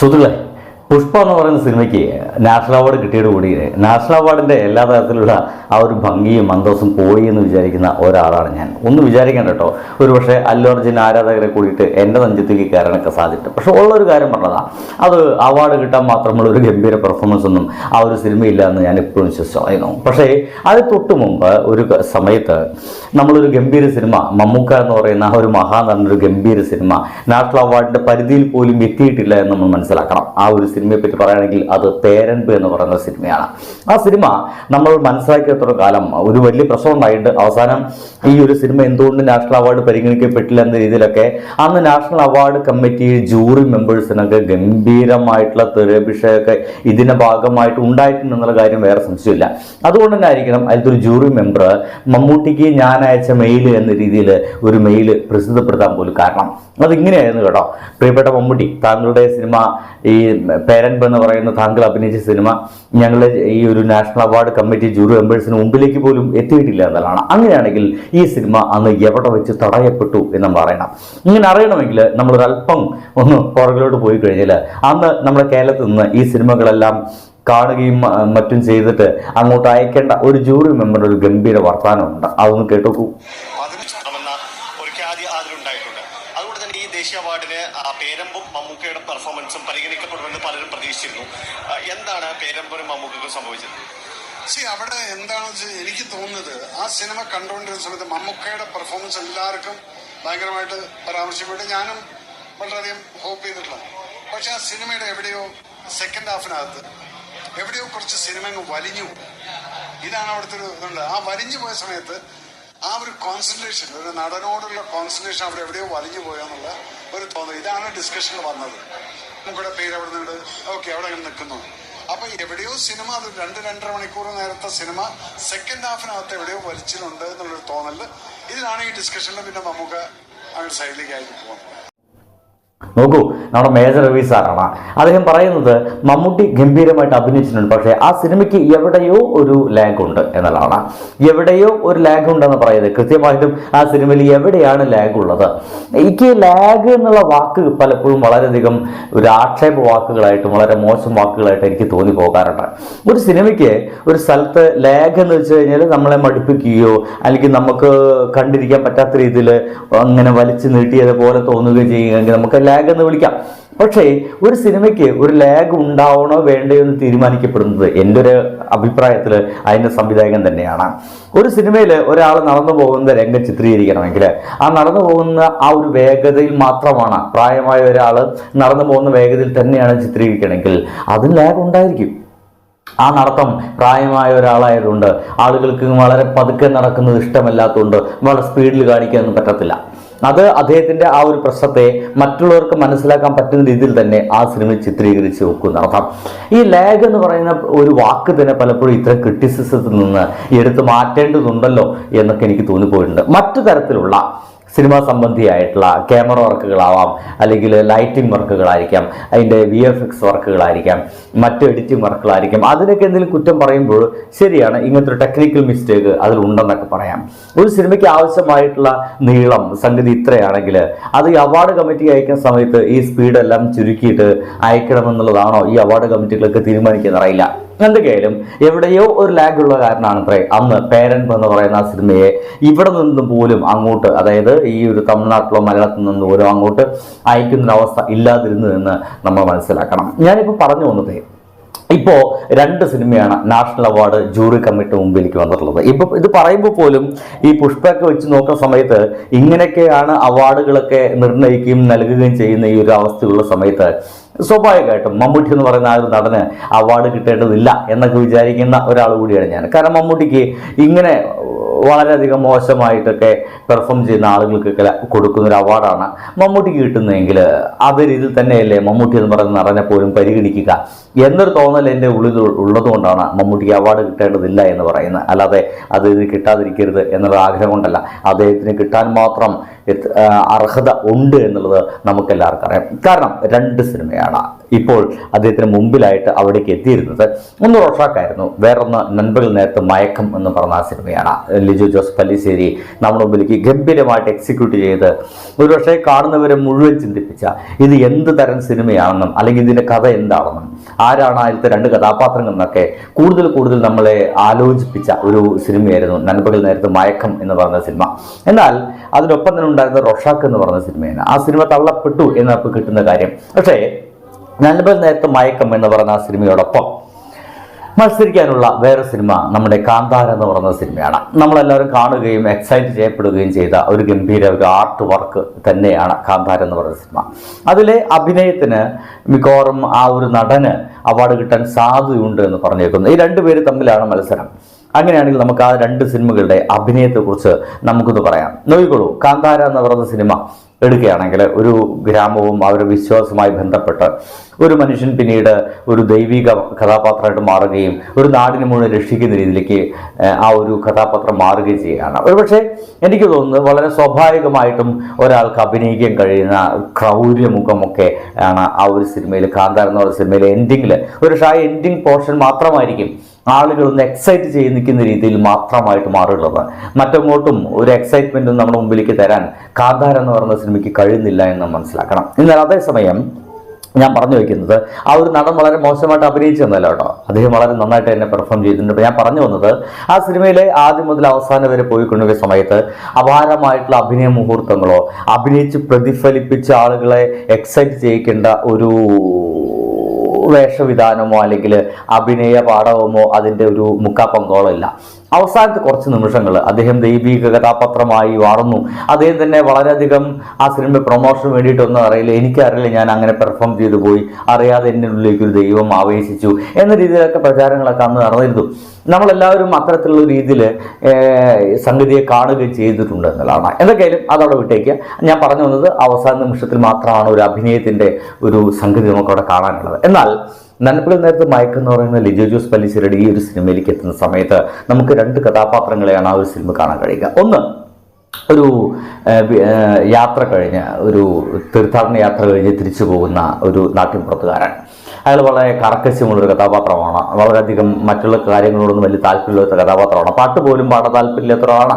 சுதுலை പുഷ്പ എന്ന് പറയുന്ന സിനിമയ്ക്ക് നാഷണൽ അവാർഡ് കിട്ടിയത് കൂടി നാഷണൽ അവാർഡിന്റെ എല്ലാ തരത്തിലുള്ള ആ ഒരു ഭംഗിയും അന്തസ്സും പോയി എന്ന് വിചാരിക്കുന്ന ഒരാളാണ് ഞാൻ. ഒന്ന് വിചാരിക്കേണ്ട കേട്ടോ. ഒരു പക്ഷേ അല്ലു അർജുൻ ആരാധകരെ കൂടിയിട്ട് എന്റെ നെഞ്ചത്തേക്ക് കയറാനൊക്കെ സാധിച്ചു പക്ഷേ ഉള്ളൊരു കാര്യം പറഞ്ഞതാണ് അത് അവാർഡ് കിട്ടാൻ മാത്രമുള്ള ഒരു ഗംഭീര പെർഫോമൻസ് ഒന്നും ആ ഒരു സിനിമയില്ല എന്ന് ഞാൻ എപ്പോഴും വിശ്വസിച്ചു പക്ഷേ അത് തൊട്ട് മുമ്പ് ഒരു സമയത്ത് നമ്മളൊരു ഗംഭീര സിനിമ മമ്മൂക്ക എന്ന് പറയുന്ന ആ ഒരു മഹാനടൻ ഒരു ഗംഭീര സിനിമ നാഷണൽ അവാർഡിന്റെ പരിധിയിൽ പോലും എത്തിയിട്ടില്ല എന്ന് നമ്മൾ മനസ്സിലാക്കണം. ആ ഒരു സിനിമയെ പറ്റി പറയുകയാണെങ്കിൽ അത് പേരൻപ് എന്ന് പറയുന്ന സിനിമയാണ്. ആ സിനിമ നമ്മൾ മനസ്സിലാക്കിയത്ര കാലം ഒരു വലിയ പ്രശ്നം ഉണ്ടായിട്ട് അവസാനം ഈ ഒരു സിനിമ എന്തുകൊണ്ട് നാഷണൽ അവാർഡ് പരിഗണിക്കപ്പെട്ടില്ല എന്ന രീതിയിലൊക്കെ അന്ന് നാഷണൽ അവാർഡ് കമ്മിറ്റി ജൂറി മെമ്പേഴ്സിനൊക്കെ ഗംഭീരമായിട്ടുള്ള തെരഭിഷയൊക്കെ ഇതിന്റെ ഭാഗമായിട്ട് ഉണ്ടായിട്ടുണ്ടെന്നുള്ള കാര്യം വേറെ സംശയമില്ല. അതുകൊണ്ട് തന്നെ ആയിരിക്കണം അതിലത്തെ ജൂറി മെമ്പർ മമ്മൂട്ടിക്ക് ഞാൻ അയച്ച മെയിൽ എന്ന രീതിയിൽ ഒരു മെയിൽ പ്രസിദ്ധപ്പെടുത്താൻ പോലും കാരണം. അതിങ്ങനെയായിരുന്നു കേട്ടോ. പ്രിയപ്പെട്ട മമ്മൂട്ടി താങ്കളുടെ സിനിമ ഈ പേരൻപ് എന്ന് പറയുന്ന താങ്കൾ അഭിനയിച്ച സിനിമ ഞങ്ങളുടെ ഈ ഒരു നാഷണൽ അവാർഡ് കമ്മിറ്റി ജൂറി മെമ്പേഴ്സിന് മുമ്പിലേക്ക് പോലും എത്തിയിട്ടില്ല എന്നുള്ളതാണ്. അങ്ങനെയാണെങ്കിൽ ഈ സിനിമ അന്ന് എവിടെ വെച്ച് തടയപ്പെട്ടു എന്ന് പറയണം. ഇങ്ങനെ അറിയണമെങ്കിൽ നമ്മളൊരല്പം ഒന്ന് പുറകിലോട്ട് പോയി കഴിഞ്ഞാൽ അന്ന് നമ്മുടെ കേരളത്തിൽ നിന്ന് ഈ സിനിമകളെല്ലാം കാണുകയും മറ്റും ചെയ്തിട്ട് അങ്ങോട്ട് അയക്കേണ്ട ഒരു ജൂറി മെമ്പറുടെ ഒരു ഗംഭീര വർത്തമാനമുണ്ട്. അതൊന്ന് കേട്ടോക്കൂ അതിന് ചുറ്റണമെന്ന ഒരു ഖ്യാതി അതിലുണ്ടായിട്ടുണ്ട് അതുകൊണ്ട് തന്നെ ഈ ദേശീയ അവാർഡിന് പേരമ്പും മമ്മൂക്കയുടെ പെർഫോമൻസും പരിഗണിക്കപ്പെടുമെന്ന് പലരും പ്രതീക്ഷിച്ചിരുന്നു. എന്താണ് പേരമ്പും മമ്മൂക്കും സംഭവിച്ചത്? സി അവിടെ എന്താണെന്ന് വെച്ചാൽ എനിക്ക് തോന്നുന്നത് ആ സിനിമ കണ്ടുകൊണ്ടിരുന്ന സമയത്ത് മമ്മൂക്കയുടെ പെർഫോമൻസ് എല്ലാവർക്കും ഭയങ്കരമായിട്ട് പരാമർശിക്കപ്പെട്ടു. ഞാനും വളരെയധികം ഹോപ്പ് ചെയ്തിട്ടുള്ള പക്ഷെ ആ സിനിമയുടെ എവിടെയോ സെക്കൻഡ് ഹാഫിനകത്ത് എവിടെയോ കുറച്ച് സിനിമ വലിഞ്ഞു ഇതാണ് അവിടുത്തെ ഒരു ഇതുണ്ട്. ആ വലിഞ്ഞു പോയ സമയത്ത് ആ ഒരു കോൺസെൻട്രേഷൻ ഒരു നടനോടുള്ള കോൺസെൻട്രേഷൻ അവിടെ എവിടെയോ വലിഞ്ഞു പോയെന്നുള്ള ഒരു തോന്നൽ. ഇതാണ് ഡിസ്കഷൻ വന്നത്. നമുക്കിവിടെ പേര് അവിടെ നിന്നുണ്ട് ഓക്കെ അവിടെ അങ്ങനെ നിൽക്കുന്നു. അപ്പൊ എവിടെയോ സിനിമ അത് രണ്ട് രണ്ടര മണിക്കൂർ നേരത്തെ സിനിമ സെക്കൻഡ് ഹാഫിനകത്ത് എവിടെയോ വലിച്ചിട്ടുണ്ട് എന്നുള്ളൊരു തോന്നൽ. ഇതിലാണ് ഈ ഡിസ്കഷനിൽ പിന്നെ നമുക്ക് അങ്ങോട്ട് സൈഡിലേക്ക് ആയിട്ട് പോകുന്നത്. നോക്കൂ നമ്മുടെ മേജർ രവി സാറാണ്. അദ്ദേഹം പറയുന്നത് മമ്മൂട്ടി ഗംഭീരമായിട്ട് അഭിനയിച്ചിട്ടുണ്ട് പക്ഷേ ആ സിനിമയ്ക്ക് എവിടെയോ ഒരു ലാഗ് ഉണ്ട് എന്നുള്ളതാണ് എവിടെയോ ഒരു ലാഗ് ഉണ്ടെന്ന് പറയുന്നത്. കൃത്യമായിട്ടും ആ സിനിമയിൽ എവിടെയാണ് ലാഗ് ഉള്ളത്? എനിക്ക് ലാഗ് എന്നുള്ള വാക്ക് പലപ്പോഴും വളരെയധികം ഒരു ആക്ഷേപ വാക്കുകളായിട്ടും വളരെ മോശം വാക്കുകളായിട്ട് എനിക്ക് തോന്നി പോകാറുണ്ട്. ഒരു സിനിമയ്ക്ക് ഒരു സ്ഥലത്ത് ലാഗ് എന്ന് വെച്ച് കഴിഞ്ഞാൽ നമ്മളെ മടുപ്പിക്കുകയോ അല്ലെങ്കിൽ നമുക്ക് കണ്ടിരിക്കാൻ പറ്റാത്ത രീതിയിൽ അങ്ങനെ വലിച്ചു നീട്ടിയതുപോലെ തോന്നുകയോ ചെയ്യുകയെങ്കിൽ നമുക്ക് എന്ന് വിളിക്കാം. പക്ഷേ ഒരു സിനിമയ്ക്ക് ഒരു ലാഗ് ഉണ്ടാവണോ വേണ്ടയോ എന്ന് തീരുമാനിക്കപ്പെടുന്നത് എന്റെ ഒരു അഭിപ്രായത്തിൽ അതിന്റെ സംവിധായകൻ തന്നെയാണ്. ഒരു സിനിമയിൽ ഒരാൾ നടന്നു പോകുന്ന രംഗം ചിത്രീകരിക്കണമെങ്കിൽ ആ നടന്നു പോകുന്ന ആ ഒരു വേഗതയിൽ മാത്രമാണ് പ്രായമായ ഒരാൾ നടന്നു പോകുന്ന വേഗതയിൽ തന്നെയാണ് ചിത്രീകരിക്കണമെങ്കിൽ അതിൽ ലാഗ് ഉണ്ടായിരിക്കും. ആ നടത്തം പ്രായമായ ഒരാളായതുകൊണ്ട് ആളുകൾക്ക് വളരെ പതുക്കെ നടക്കുന്നത് ഇഷ്ടമല്ലാത്തതുകൊണ്ട് വളരെ സ്പീഡിൽ കാണിക്കാനൊന്നും പറ്റത്തില്ല. അത് അദ്ദേഹത്തിന്റെ ആ ഒരു പ്രശ്നത്തെ മറ്റുള്ളവർക്ക് മനസ്സിലാക്കാൻ പറ്റുന്ന രീതിയിൽ തന്നെ ആ സിനിമ ചിത്രീകരിച്ച് വെക്കും നടത്താം ഈ ലാഗ് എന്ന് പറയുന്ന ഒരു വാക്ക് തന്നെ പലപ്പോഴും ഇത്തരം ക്രിറ്റിസിസത്തിൽ നിന്ന് എടുത്തു മാറ്റേണ്ടതുണ്ടല്ലോ എന്നൊക്കെ എനിക്ക് തോന്നിപ്പോയിട്ടുണ്ട്. മറ്റു തരത്തിലുള്ള സിനിമ സംബന്ധിയായിട്ടുള്ള ക്യാമറ വർക്കുകളാവാം അല്ലെങ്കിൽ ലൈറ്റിംഗ് വർക്കുകളായിരിക്കാം അതിന്റെ വി എഫ് എക്സ് വർക്കുകളായിരിക്കാം മറ്റു എഡിറ്റിംഗ് വർക്കുകളായിരിക്കാം. അതിനൊക്കെ എന്തെങ്കിലും കുറ്റം പറയുമ്പോൾ ശരിയാണ് ഇങ്ങനത്തെ ഒരു ടെക്നിക്കൽ മിസ്റ്റേക്ക് അതിലുണ്ടെന്നൊക്കെ പറയാം. ഒരു സിനിമയ്ക്ക് ആവശ്യമായിട്ടുള്ള നീളം സംഗതി ഇത്രയാണെങ്കിൽ അത് ഈ അവാർഡ് കമ്മിറ്റി അയക്കുന്ന സമയത്ത് ഈ സ്പീഡെല്ലാം ചുരുക്കിയിട്ട് അയക്കണമെന്നുള്ളതാണോ ഈ അവാർഡ് കമ്മിറ്റികളൊക്കെ തീരുമാനിക്കുന്നത് അറിയില്ല എന്തൊക്കെയായാലും എവിടെയോ ഒരു ലാഗ് ഉള്ള കാരണമാണ് പ്രേ അന്ന് പേരൻപ് എന്ന് പറയുന്ന ആ സിനിമയെ ഇവിടെ നിന്ന് പോലും അങ്ങോട്ട് അതായത് ഈ ഒരു തമിഴ്നാട്ടിലോ മലയാളത്തിൽ നിന്ന് പോലും അങ്ങോട്ട് അയക്കുന്ന അവസ്ഥ ഇല്ലാതിരുന്നു എന്ന് നമ്മൾ മനസ്സിലാക്കണം. ഞാനിപ്പോൾ പറഞ്ഞു വന്നത് ഇപ്പോൾ രണ്ട് സിനിമയാണ് നാഷണൽ അവാർഡ് ജൂറി കമ്മിറ്റി മുമ്പിലേക്ക് വന്നിട്ടുള്ളത്. ഇപ്പോൾ ഇത് പറയുമ്പോൾ പോലും ഈ പുഷ്പയൊക്കെ വെച്ച് നോക്കുന്ന സമയത്ത് ഇങ്ങനെയൊക്കെയാണ് അവാർഡുകളൊക്കെ നിർണയിക്കുകയും നൽകുകയും ചെയ്യുന്ന ഈ ഒരു അവസ്ഥയുള്ള സമയത്ത് സ്വാഭാവികമായിട്ടും മമ്മൂട്ടി എന്ന് പറയുന്ന ആ ഒരു നടന് അവാർഡ് കിട്ടേണ്ടതില്ല എന്നൊക്കെ വിചാരിക്കുന്ന ഒരാൾ കൂടിയാണ് ഞാൻ. കാരണം മമ്മൂട്ടിക്ക് ഇങ്ങനെ വളരെയധികം മോശമായിട്ടൊക്കെ പെർഫോം ചെയ്യുന്ന ആളുകൾക്കൊക്കെ കൊടുക്കുന്ന ഒരു അവാർഡാണ് മമ്മൂട്ടിക്ക് കിട്ടുന്നതെങ്കിൽ അതേ തന്നെയല്ലേ മമ്മൂട്ടി എന്ന് പറയുന്ന നടനെ പോലും പരിഗണിക്കുക എന്നൊരു തോന്നൽ എന്റെ ഉള്ളിൽ ഉള്ളതുകൊണ്ടാണ് മമ്മൂട്ടിക്ക് അവാർഡ് കിട്ടേണ്ടതില്ല എന്ന് പറയുന്നത്. അല്ലാതെ അത് ഇത് കിട്ടാതിരിക്കരുത് എന്നുള്ള ആഗ്രഹം കൊണ്ടല്ല. അദ്ദേഹത്തിന് കിട്ടാൻ മാത്രം അർഹത ഉണ്ട് എന്നുള്ളത് നമുക്കെല്ലാവർക്കും അറിയാം. കാരണം രണ്ട് സിനിമയാണ് ഇപ്പോൾ അദ്ദേഹത്തിന് മുമ്പിലായിട്ട് അവിടേക്ക് എത്തിയിരുന്നത്. ഒന്ന് റോഷാക്കായിരുന്നു. വേറൊന്ന് നൻപകൽ നേരത്തെ മയക്കം എന്ന് പറഞ്ഞ സിനിമയാണ്. ലിജു ജോസ് പല്ലിശ്ശേരി നമ്മുടെ മുമ്പിലേക്ക് ഗംഭീരമായിട്ട് എക്സിക്യൂട്ട് ചെയ്ത് ഒരു പക്ഷേ കാണുന്നവരെ മുഴുവൻ ചിന്തിപ്പിച്ച ഇത് എന്ത് തരം സിനിമയാണെന്നും അല്ലെങ്കിൽ ഇതിന്റെ കഥ എന്താണെന്നും ആരാണ് അതിലത്തെ രണ്ട് കഥാപാത്രങ്ങൾ എന്നൊക്കെ കൂടുതൽ കൂടുതൽ നമ്മളെ ആലോചിപ്പിച്ച ഒരു സിനിമയായിരുന്നു നൻപകൽ നേരത്തെ മയക്കം എന്ന് പറഞ്ഞ സിനിമ. എന്നാൽ അതിനൊപ്പം തന്നെ ഉണ്ടായിരുന്ന റൊഷാക്ക് എന്ന് പറഞ്ഞ സിനിമയാണ്. ആ സിനിമ തള്ളപ്പെട്ടു എന്നപ്പോൾ കിട്ടുന്ന കാര്യം. പക്ഷേ നൻപകൽ നേരത്തെ മയക്കം എന്ന് പറഞ്ഞ സിനിമയോടൊപ്പം മത്സരിക്കാനുള്ള വേറെ സിനിമ നമ്മുടെ കാന്താര എന്ന് പറയുന്ന സിനിമയാണ്. നമ്മളെല്ലാവരും കാണുകയും എക്സൈറ്റ് ചെയ്യപ്പെടുകയും ചെയ്ത ഒരു ഗംഭീര ഒരു ആർട്ട് വർക്ക് തന്നെയാണ് കാന്താര എന്ന് പറയുന്ന സിനിമ. അതിലെ അഭിനയത്തിന് മിക്കവാറും ആ ഒരു നടന് അവാർഡ് കിട്ടാൻ സാധ്യതയുണ്ട് എന്ന് പറഞ്ഞേക്കുന്നു. ഈ രണ്ടുപേര് തമ്മിലാണ് മത്സരം. അങ്ങനെയാണെങ്കിൽ നമുക്ക് ആ രണ്ട് സിനിമകളുടെ അഭിനയത്തെക്കുറിച്ച് നമുക്കൊന്ന് പറയാം. നോയിക്കോളൂ കാന്താര എന്ന് പറയുന്ന സിനിമ എടുക്കുകയാണെങ്കിൽ ഒരു ഗ്രാമവും അവരുടെ വിശ്വാസവുമായി ബന്ധപ്പെട്ട് ഒരു മനുഷ്യൻ പിന്നീട് ഒരു ദൈവിക കഥാപാത്രമായിട്ട് മാറുകയും ഒരു നാടിനെ മുഴുവൻ രക്ഷിക്കുന്ന രീതിയിലേക്ക് ആ ഒരു കഥാപാത്രം മാറുകയും ചെയ്യുകയാണ്. ഒരുപക്ഷെ എനിക്ക് തോന്നുന്നത് വളരെ സ്വാഭാവികമായിട്ടും ഒരാൾക്ക് അഭിനയിക്കാൻ കഴിയുന്ന ക്രൗര്യമുഖമൊക്കെ ആണ് ആ ഒരു സിനിമയിൽ കാന്താര എന്ന പറയുന്ന സിനിമയിലെ എൻഡിങ്ങിൽ ഒരു ഷായ എൻഡിങ് പോർഷൻ മാത്രമായിരിക്കും ആളുകൾ ഒന്ന് എക്സൈറ്റ് ചെയ്ത് നിൽക്കുന്ന രീതിയിൽ മാത്രമായിട്ട് മാറുള്ളത് മറ്റങ്ങോട്ടും ഒരു എക്സൈറ്റ്മെന്റും നമ്മുടെ മുമ്പിലേക്ക് തരാൻ കാന്താര എന്ന് പറയുന്ന സിനിമയ്ക്ക് കഴിയുന്നില്ല എന്ന് മനസ്സിലാക്കണം. എന്നാൽ അതേസമയം ഞാൻ പറഞ്ഞു വയ്ക്കുന്നത് ആ ഒരു നടൻ വളരെ മോശമായിട്ട് അഭിനയിച്ചെന്നല്ല കേട്ടോ. അദ്ദേഹം വളരെ നന്നായിട്ട് എന്നെ പെർഫോം ചെയ്തിട്ടുണ്ട്. ഞാൻ പറഞ്ഞു വന്നത് ആ സിനിമയിലെ ആദ്യം മുതൽ അവസാനം വരെ പോയിക്കൊണ്ടിരിക്കുന്ന സമയത്ത് അപാരമായിട്ടുള്ള അഭിനയ മുഹൂർത്തങ്ങളോ അഭിനയിച്ച് പ്രതിഫലിപ്പിച്ച ആളുകളെ എക്സൈറ്റ് ചെയ്യിക്കേണ്ട ഒരു വേഷവിധാനമോ അല്ലെങ്കിൽ അഭിനയ പാഠവുമോ അതിന്റെ ഒരു മുക്കാപ്പങ്കോളോ ഇല്ല അവസാനത്തെ കുറച്ച് നിമിഷങ്ങൾ അദ്ദേഹം ദൈവിക കഥാപാത്രമായി മാറുന്നു. അദ്ദേഹം തന്നെ വളരെയധികം ആ സിനിമ പ്രൊമോഷന് വേണ്ടിയിട്ടൊന്നും അറിയില്ല. എനിക്കറിയില്ല ഞാൻ അങ്ങനെ പെർഫോം ചെയ്തു പോയി. അറിയാതെ എന്റെ ഉള്ളിലേക്ക് ഒരു ദൈവം ആവേശിച്ചു എന്ന രീതിയിലൊക്കെ പ്രചാരങ്ങളൊക്കെ അന്ന് നടന്നിരുന്നു. നമ്മളെല്ലാവരും അത്തരത്തിലുള്ള രീതിയിൽ സംഗതിയെ കാണുകയും ചെയ്തിട്ടുണ്ട് എന്നുള്ളതാണ്. എന്തൊക്കെയായാലും അതവിടെ വിട്ടേക്ക്. ഞാൻ പറഞ്ഞു വന്നത് അവസാന നിമിഷത്തിൽ മാത്രമാണ് ഒരു അഭിനയത്തിന്റെ ഒരു സംഗതി നമുക്കവിടെ കാണാനുള്ളത്. എന്നാൽ നൻപകൽ നേരത്തെ മയക്കം എന്ന് പറയുന്ന ലിജോ ജോസ് പല്ലിശ്ശേരിയുടെ ഈ ഒരു സിനിമയിലേക്ക് എത്തുന്ന സമയത്ത് നമുക്ക് രണ്ട് കഥാപാത്രങ്ങളെയാണ് ആ ഒരു സിനിമ കാണാൻ കഴിയുക. ഒന്ന് ഒരു യാത്ര കഴിഞ്ഞ് ഒരു തീർത്ഥാടന യാത്ര കഴിഞ്ഞ് തിരിച്ചു പോകുന്ന ഒരു നാട്ടിൻപുറത്തുകാരൻ. അയാൾ വളരെ കർക്കശ്യമുള്ളൊരു കഥാപാത്രമാണ്. വളരെയധികം മറ്റുള്ള കാര്യങ്ങളോടൊന്നും വലിയ താല്പര്യമില്ലാത്ത കഥാപാത്രമാണ്. പാട്ട് പോലും പാടാൻ താല്പര്യമില്ലാത്ത ഒരാളാണ്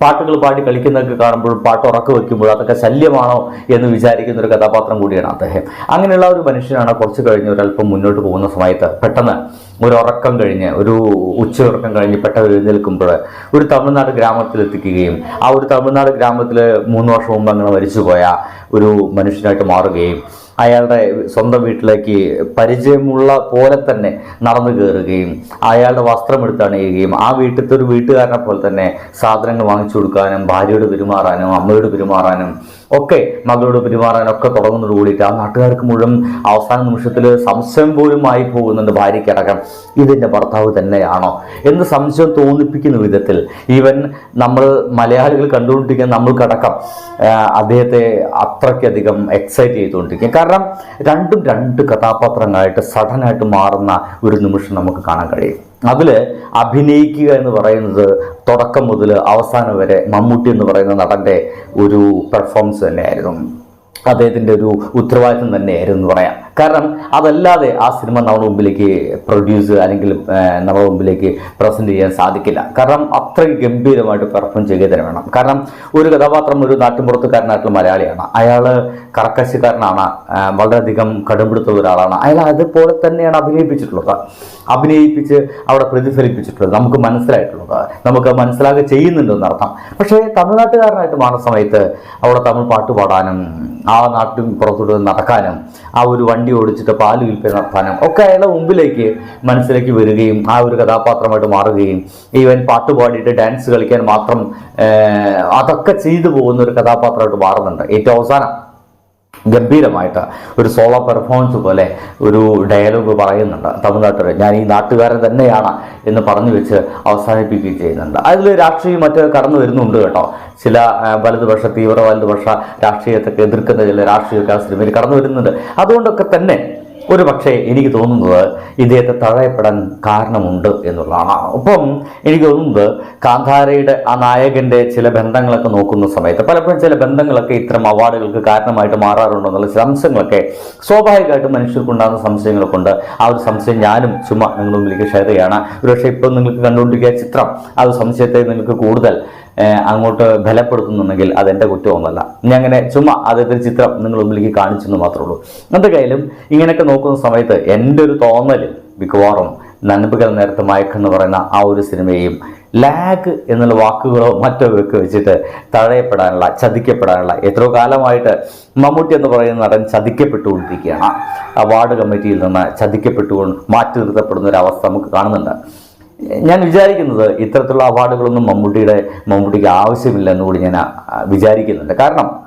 പാട്ടുകൾ പാടി കളിക്കുന്നതൊക്കെ കാണുമ്പോൾ പാട്ട് ഉറക്കു വെക്കുമ്പോൾ അതൊക്കെ ശല്യമാണോ എന്ന് വിചാരിക്കുന്ന ഒരു കഥാപാത്രം കൂടിയാണ് അദ്ദേഹം. അങ്ങനെയുള്ള ഒരു മനുഷ്യനാണ് കുറച്ച് കഴിഞ്ഞ് ഒരല്പം മുന്നോട്ട് പോകുന്ന സമയത്ത് പെട്ടെന്ന് ഒരു ഉറക്കം കഴിഞ്ഞ് ഒരു ഉച്ച ഉറക്കം കഴിഞ്ഞ് പെട്ടെന്ന് എഴുന്നേൽക്കുമ്പോൾ ഒരു തമിഴ്നാട് ഗ്രാമത്തിൽ എത്തിക്കുകയും ആ ഒരു തമിഴ്നാട് ഗ്രാമത്തിൽ മൂന്ന് വർഷം മുമ്പ് അങ്ങനെ മരിച്ചുപോയ ഒരു മനുഷ്യനായിട്ട് മാറുകയും അയാളുടെ സ്വന്തം വീട്ടിലേക്ക് പരിചയമുള്ള പോലെ തന്നെ നടന്നു കയറുകയും അയാളുടെ വസ്ത്രം എടുത്തണിയുകയും ആ വീട്ടിലത്തെ ഒരു വീട്ടുകാരനെ പോലെ തന്നെ സാധനങ്ങൾ വാങ്ങിച്ചു കൊടുക്കാനും ഭാര്യയോട് പെരുമാറാനും അമ്മയോട് പെരുമാറാനും ഒക്കെ മകളോട് പെരുമാറാനൊക്കെ ഒക്കെ തുടങ്ങുന്നതോട് കൂടിയിട്ട് ആ നാട്ടുകാർക്ക് മുഴുവൻ അവസാന നിമിഷത്തിൽ സംശയം പോലും ആയി പോകുന്നുണ്ട് ഭാര്യയ്ക്കടക്കം ഇതിന്റെ ഭർത്താവ് തന്നെയാണോ? എന്ന് സംശയം തോന്നിപ്പിക്കുന്ന വിധത്തിൽ ഈവൻ നമ്മൾ മലയാളികൾ കണ്ടുകൊണ്ടിരിക്കുന്ന നമ്മൾക്കടക്കം അദ്ദേഹത്തെ അത്രയ്ക്കധികം എക്സൈറ്റ് ചെയ്തുകൊണ്ടിരിക്കും. കാരണം രണ്ടും രണ്ട് കഥാപാത്രങ്ങളായിട്ട് സഡനായിട്ട് മാറുന്ന ഒരു നിമിഷം നമുക്ക് കാണാൻ കഴിയും. അതിൽ അഭിനയിക്കുക എന്ന് പറയുന്നത് തുടക്കം മുതൽ അവസാനം വരെ മമ്മൂട്ടി എന്ന് പറയുന്ന നടന്റെ ഒരു പെർഫോമൻസ് തന്നെയായിരുന്നു. അദ്ദേഹത്തിന്റെ ഒരു ഉത്തരവാദിത്വം തന്നെയായിരുന്നു എന്ന് പറയാം. കാരണം അതല്ലാതെ ആ സിനിമ നമ്മുടെ മുമ്പിലേക്ക് പ്രൊഡ്യൂസ് അല്ലെങ്കിൽ നമ്മുടെ മുമ്പിലേക്ക് പ്രസന്റ് ചെയ്യാൻ സാധിക്കില്ല. കാരണം അത്രയും ഗംഭീരമായിട്ട് പെർഫോം ചെയ്യുക തന്നെ വേണം. കാരണം ഒരു കഥാപാത്രം ഒരു നാട്ടിൻപുറത്തുകാരനായിട്ടുള്ള മലയാളിയാണ്. അയാൾ കർക്കശക്കാരനാണ് വളരെയധികം കടുംപിടുത്തുള്ള ഒരാളാണ്. അയാൾ അതുപോലെ തന്നെയാണ് അഭിനയിപ്പിച്ചിട്ടുള്ളത്. അഭിനയിപ്പിച്ച് അവിടെ പ്രതിഫലിപ്പിച്ചിട്ടുള്ളത്. നമുക്ക് മനസ്സിലായിട്ടുള്ളത്. നമുക്ക് മനസ്സിലാകുക ചെയ്യുന്നുണ്ടെന്നർത്ഥം. പക്ഷേ തമിഴ്നാട്ടുകാരനായിട്ട് മാറുന്ന സമയത്ത് അവിടെ തമിഴ് പാട്ട് പാടാനും ആ നാട്ടിൻ പുറത്തോട്ട് നടക്കാനും ആ ഒരു വണ്ടി ഓടിച്ചിട്ട് പാൽ വിൽപ്പന നടത്താനും ഒക്കെ അയാളുടെ മുമ്പിലേക്ക് മനസ്സിലേക്ക് വരികയും ആ ഒരു കഥാപാത്രമായിട്ട് മാറുകയും ഈവൻ പാട്ട് പാടിയിട്ട് ഡാൻസ് കളിക്കാൻ മാത്രം അതൊക്കെ ചെയ്തു പോകുന്ന ഒരു കഥാപാത്രമായിട്ട് മാറുന്നുണ്ട്. ഏറ്റവും അവസാനം. ഗംഭീരമായിട്ട് ഒരു സോളോ പെർഫോമൻസ് പോലെ ഒരു ഡയലോഗ് പറയുന്നുണ്ട് തമിഴ്നാട്ടിൽ ഞാൻ ഈ നാട്ടുകാരൻ തന്നെയാണ് എന്ന് പറഞ്ഞു വെച്ച് അവസാനിപ്പിക്കുകയും ചെയ്യുന്നുണ്ട്. അതിൽ രാഷ്ട്രീയം മറ്റ് കടന്നു വരുന്നുണ്ട് കേട്ടോ. ചില വലതുപക്ഷ തീവ്ര വലതുപക്ഷ രാഷ്ട്രീയത്തെ എതിർക്കുന്ന ചില രാഷ്ട്രീയക്കാർ സിനിമയിൽ കടന്നു വരുന്നുണ്ട്. അതുകൊണ്ടൊക്കെ തന്നെ ഒരു പക്ഷേ എനിക്ക് തോന്നുന്നത് ഇദ്ദേഹത്തെ തഴയപ്പെടാൻ കാരണമുണ്ട് എന്നുള്ളതാണ്. ഒപ്പം എനിക്ക് തോന്നുന്നത് കാന്താരയുടെ ആ നായകന്റെ ചില ബന്ധങ്ങളൊക്കെ നോക്കുന്ന സമയത്ത് പലപ്പോഴും ചില ബന്ധങ്ങളൊക്കെ ഇത്തരം അവാർഡുകൾക്ക് കാരണമായിട്ട് മാറാറുണ്ടോ എന്നുള്ള സംശയങ്ങളൊക്കെ സ്വാഭാവികമായിട്ടും മനുഷ്യർക്കുണ്ടാകുന്ന സംശയങ്ങളൊക്കെ ഉണ്ട് ആ ഒരു സംശയം ഞാനും ചുമ്മാ നിങ്ങളുടെ മുമ്പിലേക്ക് ഷെയർ ചെയ്യാണ് ഒരുപക്ഷെ ഇപ്പം നിങ്ങൾക്ക് കണ്ടുകൊണ്ടിരിക്കുക ചിത്രം ആ ഒരു സംശയത്തെ നിങ്ങൾക്ക് കൂടുതൽ അങ്ങോട്ട് ബലപ്പെടുത്തുന്നുണ്ടെങ്കിൽ അതെന്റെ കുറ്റമൊന്നുമല്ല ഞാൻ അങ്ങനെ ചുമ്മാ അദ്ദേഹത്തിന്റെ ചിത്രം നിങ്ങൾ മുമ്പിലേക്ക് കാണിച്ചെന്ന് മാത്രമേ ഉള്ളൂ. എന്തൊക്കെയായാലും ഇങ്ങനെയൊക്കെ നോക്കുന്ന സമയത്ത് എന്റെ ഒരു തോന്നൽ മിക്കവാറും നൻപുകൾ നേരത്തെ മയക്കെന്ന് പറയുന്ന ആ ഒരു സിനിമയും ലാഗ് എന്നുള്ള വാക്കുകളോ മറ്റോ ഒക്കെ വെച്ചിട്ട് തഴയപ്പെടാനുള്ള ചതിക്കപ്പെടാനുള്ള എത്രയോ കാലമായിട്ട് മമ്മൂട്ടി എന്ന് പറയുന്ന നടൻ ചതിക്കപ്പെട്ടുകൊണ്ടിരിക്കുകയാണ്. അവാർഡ് കമ്മിറ്റിയിൽ നിന്ന് ചതിക്കപ്പെട്ടുകൊണ്ട് മാറ്റി നിർത്തപ്പെടുന്ന ഒരു അവസ്ഥ നമുക്ക് കാണുന്നുണ്ട്. ഞാൻ വിചാരിക്കുന്നത് ഇത്തരത്തിലുള്ള അവാർഡുകളൊന്നും മമ്മൂട്ടിയുടെ മമ്മൂട്ടിക്ക് ആവശ്യമില്ല എന്നുകൂടി ഞാൻ വിചാരിക്കുന്നുണ്ട്. കാരണം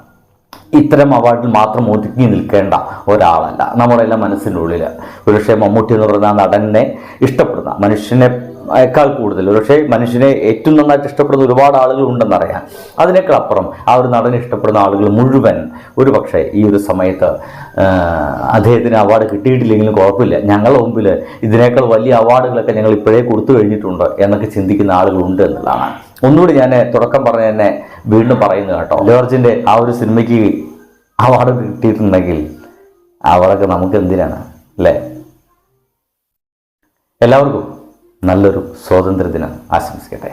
ഇത്തരം അവാർഡിൽ മാത്രം ഒതുങ്ങി നിൽക്കേണ്ട ഒരാളല്ല. നമ്മളെല്ലാം മനസ്സിനുള്ളിൽ ഒരുപക്ഷെ മമ്മൂട്ടി എന്ന് പറയുന്ന നടനെ ഇഷ്ടപ്പെടുന്ന മനുഷ്യനെ ക്കാൾ കൂടുതൽ. ഒരുപക്ഷെ മനുഷ്യനെ ഏറ്റവും നന്നായിട്ട് ഇഷ്ടപ്പെടുന്ന ഒരുപാട് ആളുകൾ ഉണ്ടെന്നറിയാം. അതിനേക്കാൾ അപ്പുറം ആ ഒരു നടനെ ഇഷ്ടപ്പെടുന്ന ആളുകൾ മുഴുവൻ ഒരു പക്ഷേ ഈ ഒരു സമയത്ത് അദ്ദേഹത്തിന് അവാർഡ് കിട്ടിയിട്ടില്ലെങ്കിലും കുഴപ്പമില്ല. ഞങ്ങളുടെ മുമ്പിൽ ഇതിനേക്കാൾ വലിയ അവാർഡുകളൊക്കെ ഞങ്ങൾ ഇപ്പോഴേ കൊടുത്തു കഴിഞ്ഞിട്ടുണ്ട് എന്നൊക്കെ ചിന്തിക്കുന്ന ആളുകളുണ്ട് എന്നുള്ളതാണ്. ഒന്നുകൂടി ഞാൻ തുടക്കം പറഞ്ഞ തന്നെ വീണ്ടും പറയുന്നു കേട്ടോ. ജോർജിന്റെ ആ ഒരു സിനിമയ്ക്ക് അവാർഡ് കിട്ടിയിട്ടുണ്ടെങ്കിൽ അവാർഡൊക്കെ നമുക്ക് എന്തിനാണ് അല്ലേ? എല്ലാവർക്കും നല്ലൊരു സ്വാതന്ത്ര്യദിനം ദിനം ആശംസിക്കട്ടെ